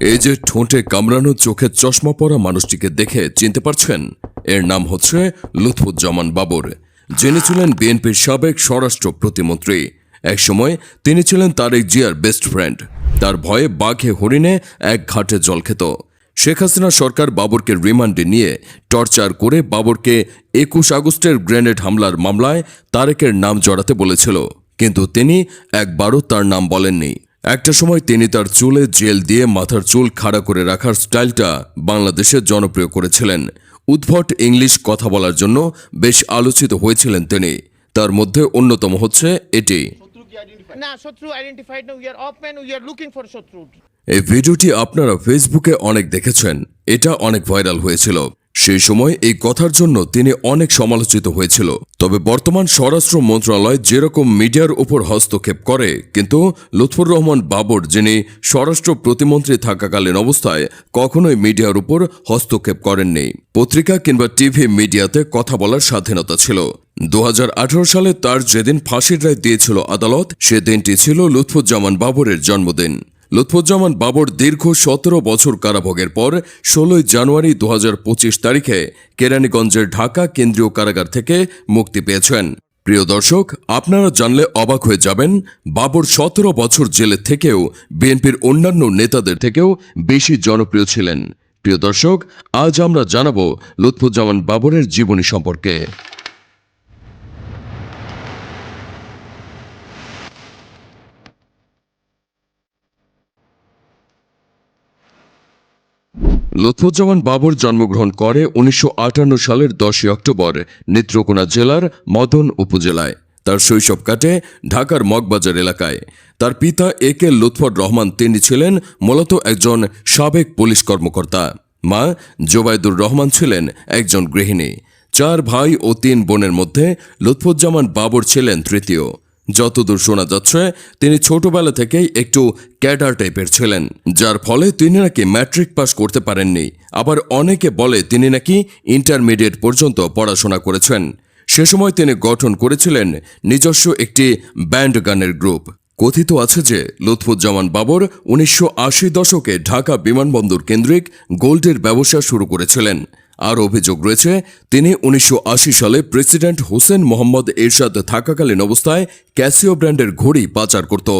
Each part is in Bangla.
এই যে ঠোঁটে কামড়ানো চোখে চশমা পরা মানুষটিকে দেখে চিনতে পারছেন, এর নাম হচ্ছে লুৎফুজ্জামান বাবর, যিনি ছিলেন বিএনপির সাবেক স্বরাষ্ট্র প্রতিমন্ত্রী। একসময় তিনি ছিলেন তারেক জিয়ার বেস্ট ফ্রেন্ড তার ভয়ে বাঘে হরিণে এক ঘাটে জল খেত। শেখ হাসিনা সরকার বাবরকে রিমান্ডে নিয়ে টর্চার করে বাবরকে একুশ আগস্টের গ্রেনেড হামলার মামলায় তারেকের নাম জড়াতে বলেছিল। কিন্তু তিনি একবারও তার নাম বলেননি। একটা সময় তিনি তার চুলে জেল দিয়ে মাথার চুল খাড়া করে রাখার স্টাইলটা বাংলাদেশে জনপ্রিয় করেছিলেন। উদ্ভট ইংলিশ কথা বলার জন্য বেশ আলোচিত হয়েছিলেন তিনি। তার মধ্যে অন্যতম হচ্ছে এটি। এই ভিডিওটি আপনারা ফেসবুকে অনেক দেখেছেন। এটা অনেক ভাইরাল হয়েছিল। সেই সময় এই কথার জন্য তিনি অনেক সমালোচিত হয়েছিল। তবে বর্তমান স্বরাষ্ট্র মন্ত্রণালয় যেরকম মিডিয়ার উপর হস্তক্ষেপ করে, কিন্তু লুৎফুর রহমান বাবর, যিনি স্বরাষ্ট্র প্রতিমন্ত্রী থাকাকালীন অবস্থায়, কখনোই মিডিয়ার উপর হস্তক্ষেপ করেননি। পত্রিকা কিংবা টিভি মিডিয়াতে কথা বলার স্বাধীনতা ছিল। দু হাজার আঠারো সালে তার যেদিন ফাঁসির রায় দিয়েছিল আদালত সে দিনটি ছিল লুৎফুজ্জামান বাবরের জন্মদিন। লুৎফুজ্জামান বাবর দীর্ঘ সতেরো বছর কারাভোগের পর ষোলোই জানুয়ারি দু হাজার পঁচিশ তারিখে কেরানীগঞ্জের ঢাকা কেন্দ্রীয় কারাগার থেকে মুক্তি পেয়েছেন। প্রিয় দর্শক, আপনারা জানলে অবাক হয়ে যাবেন, বাবর সতেরো বছর জেলে থেকেও বিএনপির অন্যান্য নেতাদের থেকেও বেশি জনপ্রিয় ছিলেন। প্রিয় দর্শক, আজ আমরা জানাব লুৎফুজ্জামান বাবরের জীবনী সম্পর্কে। লুৎফুজ্জামান বাবর জন্মগ্রহণ করে উনিশশো আটান্ন সালের দশই অক্টোবর নেত্রকোনা জেলার মদন উপজেলায়। তার শৈশব কাটে ঢাকার মগবাজার এলাকায়। তার পিতা এ কে লুৎফর রহমান তিনি ছিলেন মূলত একজন সাবেক পুলিশ কর্মকর্তা। মা জোবায়দুর রহমান ছিলেন একজন গৃহিণী। চার ভাই ও তিন বোনের মধ্যে লুৎফুজ্জামান বাবর ছিলেন তৃতীয়। যতদূর শোনা যাচ্ছে, তিনি ছোটবেলা থেকেই একটু ক্যাডার টাইপের ছিলেন, যার ফলে তিনি নাকি ম্যাট্রিক পাস করতে পারেননি। আবার অনেকে বলে তিনি নাকি ইন্টারমিডিয়েট পর্যন্ত পড়াশোনা করেছেন। সে সময় তিনি গঠন করেছিলেন নিজস্ব একটি ব্যান্ড গানের গ্রুপ। কথিত আছে যে, লুৎফুজ্জামান বাবর উনিশশো আশি দশকে ঢাকা বিমানবন্দর কেন্দ্রিক গোল্ডের ব্যবসা শুরু করেছিলেন। আর অভিযোগ রয়েছে, তিনি উনিশশো আশি সালে প্রেসিডেন্ট হোসেন মোহাম্মদ এরশাদ থাকাকালীন অবস্থায় ক্যাসিও ব্র্যান্ডের ঘড়ি পাচার করত।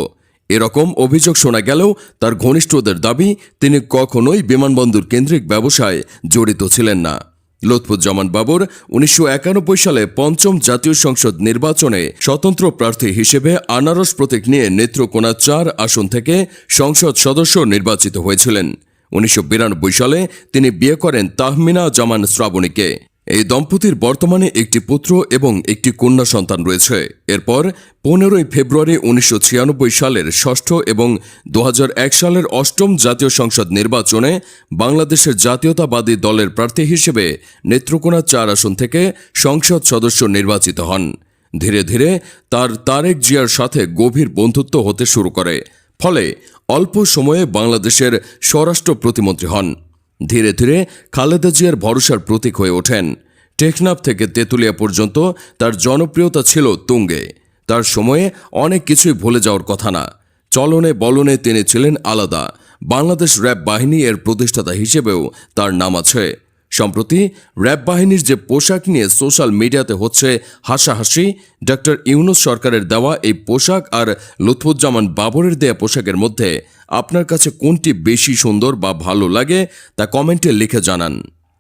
এরকম অভিযোগ শোনা গেলেও তার ঘনিষ্ঠদের দাবি, তিনি কখনোই বিমানবন্দর কেন্দ্রিক ব্যবসায় জড়িত ছিলেন না। লুৎফুজ্জামান বাবর উনিশশো একানব্বই সালে পঞ্চম জাতীয় সংসদ নির্বাচনে স্বতন্ত্র প্রার্থী হিসেবে আনারস প্রতীক নিয়ে নেত্রকোনা চার আসন থেকে সংসদ সদস্য নির্বাচিত হয়েছিলেন। উনিশশো বিরানব্বই সালে তিনি বিয়ে করেন তাহমিনা জামান শ্রাবণীকে। এই দম্পতির বর্তমানে একটি পুত্র এবং একটি কন্যা সন্তান রয়েছে। এরপর পনেরোই ফেব্রুয়ারি উনিশশো ছিয়ানব্বই সালের ষষ্ঠ এবং দু হাজার এক সালের অষ্টম জাতীয় সংসদ নির্বাচনে বাংলাদেশের জাতীয়তাবাদী দলের প্রার্থী হিসেবে নেত্রকোনা চার আসন থেকে সংসদ সদস্য নির্বাচিত হন। ধীরে ধীরে তার তারেক জিয়ার সাথে গভীর বন্ধুত্ব হতে শুরু করে। ফলে অল্প সময়ে বাংলাদেশের স্বরাষ্ট্র প্রতিমন্ত্রী হন। ধীরে ধীরে খালেদা জিয়ার ভরসার প্রতীক হয়ে ওঠেন। টেকনাফ থেকে তেঁতুলিয়া পর্যন্ত তার জনপ্রিয়তা ছিল তুঙ্গে। তার সময়ে অনেক কিছুই ভুলে যাওয়ার কথা না। চলনে বলনে তিনি ছিলেন আলাদা। বাংলাদেশ র্যাব বাহিনী এর প্রতিষ্ঠাতা হিসেবেও তার নাম আছে। সম্প্রতি র্যাব বাহিনীর যে পোশাক নিয়ে সোশ্যাল মিডিয়াতে হচ্ছে হাসাহাসি, ডক্টর ইউনুস সরকারের দেওয়া এই পোশাক আর লুৎফুজ্জামান বাবরের দেয়া পোশাকের মধ্যে আপনার কাছে কোনটি বেশি সুন্দর বা ভালো লাগে তা কমেন্টে লিখে জানান।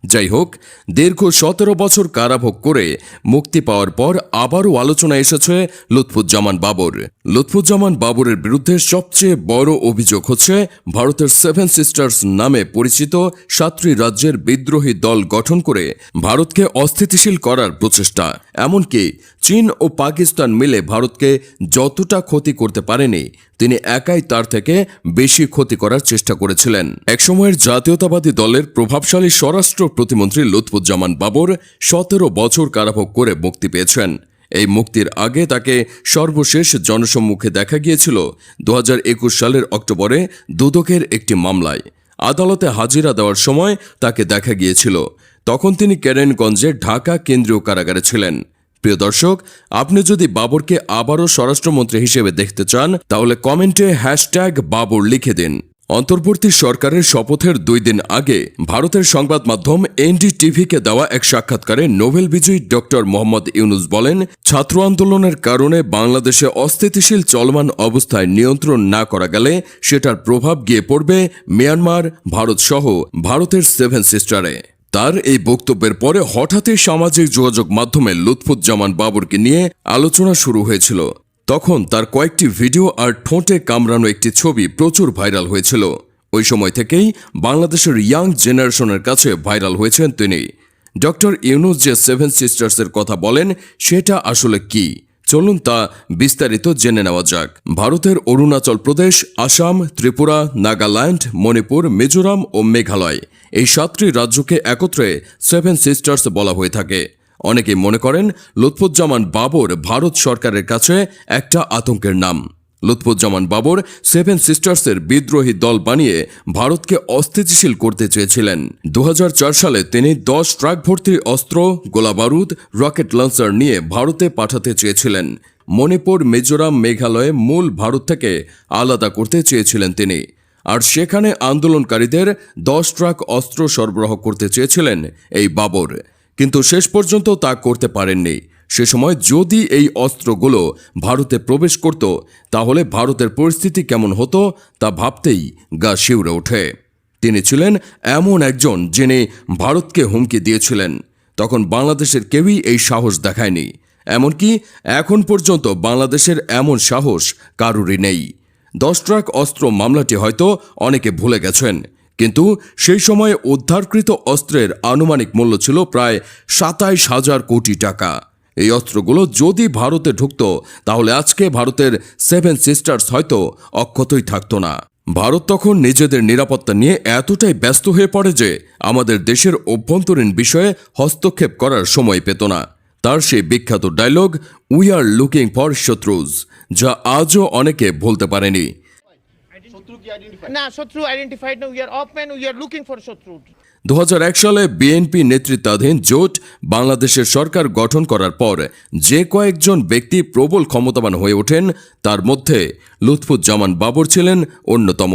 যাই হোক, দীর্ঘ সতেরো বছর কারাভোগ করে মুক্তি পাওয়ার পর আবারও আলোচনা এসেছে লুৎফুজ্জামান বাবর। লুৎফুজ্জামান বাবরের বিরুদ্ধে সবচেয়ে বড় অভিযোগ হচ্ছে ভারতের সেভেন সিস্টার্স নামে পরিচিত সাতটি রাজ্যের বিদ্রোহী দল গঠন করে ভারতকে অস্থিতিশীল করার প্রচেষ্টা। এমনকি চীন ও পাকিস্তান মিলে ভারতকে যতটা ক্ষতি করতে পারেনি, তিনি একাই তার থেকে বেশি ক্ষতি করার চেষ্টা করেছিলেন। একসময়ের জাতীয়তাবাদী দলের প্রভাবশালী স্বরাষ্ট্র প্রতিমন্ত্রী লুৎফুজ্জামান বাবর সতেরো বছর কারাভোগ করে মুক্তি পেয়েছেন। এই মুক্তির আগে তাকে সর্বশেষ জনসম্মুখে দেখা গিয়েছিল দু হাজার একুশ সালের অক্টোবরে দুদকের একটি মামলায়। আদালতে হাজিরা দেওয়ার সময় তাকে দেখা গিয়েছিল। তখন তিনি কেরেনগঞ্জে ঢাকা কেন্দ্রীয় কারাগারে ছিলেন। প্রিয় দর্শক, আপনি যদি বাবরকে আবারও স্বরাষ্ট্রমন্ত্রী হিসেবে দেখতে চান, তাহলে কমেন্টে হ্যাশট্যাগ বাবর লিখে দিন। অন্তর্বর্তী সরকারের শপথের দুই দিন আগে ভারতের সংবাদ মাধ্যম এনডিটিভিকে দেওয়া এক সাক্ষাৎকারে নোবেল বিজয়ী ডক্টর মোহাম্মদ ইউনুস বলেন, ছাত্র আন্দোলনের কারণে বাংলাদেশে অস্থিতিশীল চলমান অবস্থায় নিয়ন্ত্রণ না করা গেলে সেটার প্রভাব গিয়ে পড়বে মিয়ানমার, ভারত সহ ভারতের সেভেন সিস্টারে। তার এই বক্তব্যের পরে হঠাৎই সামাজিক যোগাযোগ মাধ্যমে লুৎফুজ্জামান বাবরকে নিয়ে আলোচনা শুরু হয়েছিল। তখন তার কয়েকটি ভিডিও আর ঠোঁটে কামড়ানো একটি ছবি প্রচুর ভাইরাল হয়েছিল। ওই সময় থেকেই বাংলাদেশের ইয়াং জেনারেশনের কাছে ভাইরাল হয়েছেন তিনি। ডক্টর ইউনুস যে সেভেন সিস্টার্সের কথা বলেন, সেটা আসলে কি? চলুন তা বিস্তারিত জেনে নেওয়া যাক। ভারতের অরুণাচল প্রদেশ, আসাম, ত্রিপুরা, নাগাল্যান্ড, মণিপুর, মিজোরাম ও মেঘালয় এই সাতটি রাজ্যকে একত্রে সেভেন সিস্টার্স বলা হয়ে থাকে। অনেকে মনে করেন লুৎফুজ্জামান বাবর ভারত সরকারের কাছে একটা আতঙ্কের নাম। লুৎফুজ্জামান বাবর সেভেন সিস্টার্সের বিদ্রোহী দল বানিয়ে ভারতকে অস্থিতিশীল করতে চেয়েছিলেন। দু হাজার চার সালে তিনি দশ ট্রাক ভর্তি অস্ত্র, গোলাবারুদ, রকেট লঞ্চার নিয়ে ভারতে পাঠাতে চেয়েছিলেন। মণিপুর, মিজোরাম, মেঘালয়ে মূল ভারত থেকে আলাদা করতে চেয়েছিলেন তিনি। আর সেখানে আন্দোলনকারীদের দশ ট্রাক অস্ত্র সরবরাহ করতে চেয়েছিলেন এই বাবর। কিন্তু শেষ পর্যন্ত তা করতে পারেননি। সে সময় যদি এই অস্ত্রগুলো ভারতে প্রবেশ করত, তাহলে ভারতের পরিস্থিতি কেমন হতো তা ভাবতেই গা শিউরে ওঠে। তিনি ছিলেন এমন একজন যিনি ভারতকে হুমকি দিয়েছিলেন। তখন বাংলাদেশের কেউই এই সাহস দেখায়নি। এমনকি এখন পর্যন্ত বাংলাদেশের এমন সাহস কারুরই নেই। দশ ট্রাক অস্ত্র মামলাটি হয়তো অনেকে ভুলে গেছেন। কিন্তু সেই সময়ে উদ্ধারকৃত অস্ত্রের আনুমানিক মূল্য ছিল প্রায় সাতাইশ হাজার কোটি টাকা। এই অস্ত্রগুলো যদি ভারতে ঢুকত, তাহলে আজকে ভারতের সেভেন সিস্টার্স হয়তো অক্ষতই থাকত না। ভারত তখন নিজেদের নিরাপত্তা নিয়ে এতটাই ব্যস্ত হয়ে পড়ে যে আমাদের দেশের অভ্যন্তরীণ বিষয়ে হস্তক্ষেপ করার সময় পেত না। তার সেই বিখ্যাত dialogue we are looking for শত্রুজ যা আজও অনেকে ভুলতে পারেনি। না শত্রু আইডেন্টিফাইড না we are of we are looking for shatru. দু সালে বিএনপি নেতৃত্বাধীন জোট বাংলাদেশের সরকার গঠন করার পর যে কয়েকজন ব্যক্তি প্রবল ক্ষমতাবান হয়ে ওঠেন তার মধ্যে লুৎফুজ্জামান বাবর ছিলেন অন্যতম।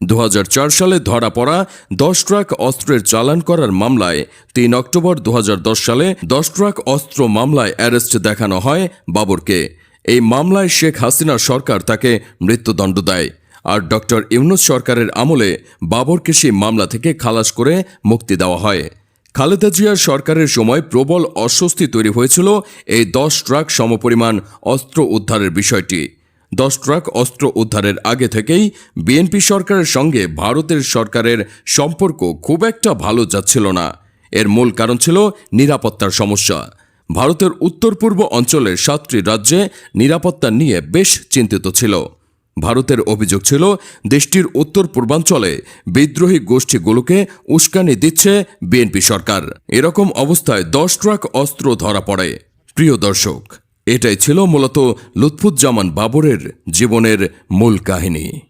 দু হাজার চার সালে ধরা পড়া দশ ট্রাক অস্ত্রের চালান করার মামলায় তিন অক্টোবর দু হাজার দশ সালে দশ ট্রাক অস্ত্র মামলায় অ্যারেস্ট দেখানো হয় বাবরকে। এই মামলায় শেখ হাসিনা সরকার তাকে মৃত্যুদণ্ড দেয়। আর ডক্টর ইউনুস সরকারের আমলে বাবরকে সেই মামলা থেকে খালাস করে মুক্তি দেওয়া হয়। খালেদা জিয়ার সরকারের সময় প্রবল অস্বস্তি তৈরি হয়েছিল এই দশ ট্রাক সমপরিমাণ অস্ত্র উদ্ধারের বিষয়টি। দশ ট্রাক অস্ত্র উদ্ধারের আগে থেকেই বিএনপি সরকারের সঙ্গে ভারতের সরকারের সম্পর্ক খুব একটা ভালো যাচ্ছিল না। এর মূল কারণ ছিল নিরাপত্তার সমস্যা। ভারতের উত্তর পূর্ব অঞ্চলের সাতটি রাজ্যে নিরাপত্তা নিয়ে বেশ চিন্তিত ছিল। ভারতের অভিযোগ ছিল, দেশটির উত্তর পূর্বাঞ্চলে বিদ্রোহী গোষ্ঠীগুলোকে উস্কানি দিচ্ছে বিএনপি সরকার। এরকম অবস্থায় দশ ট্রাক অস্ত্র ধরা পড়ে। প্রিয় দর্শক, এটাই ছিল মূলত লুৎফুজ্জামান বাবরের জীবনের মূল কাহিনী।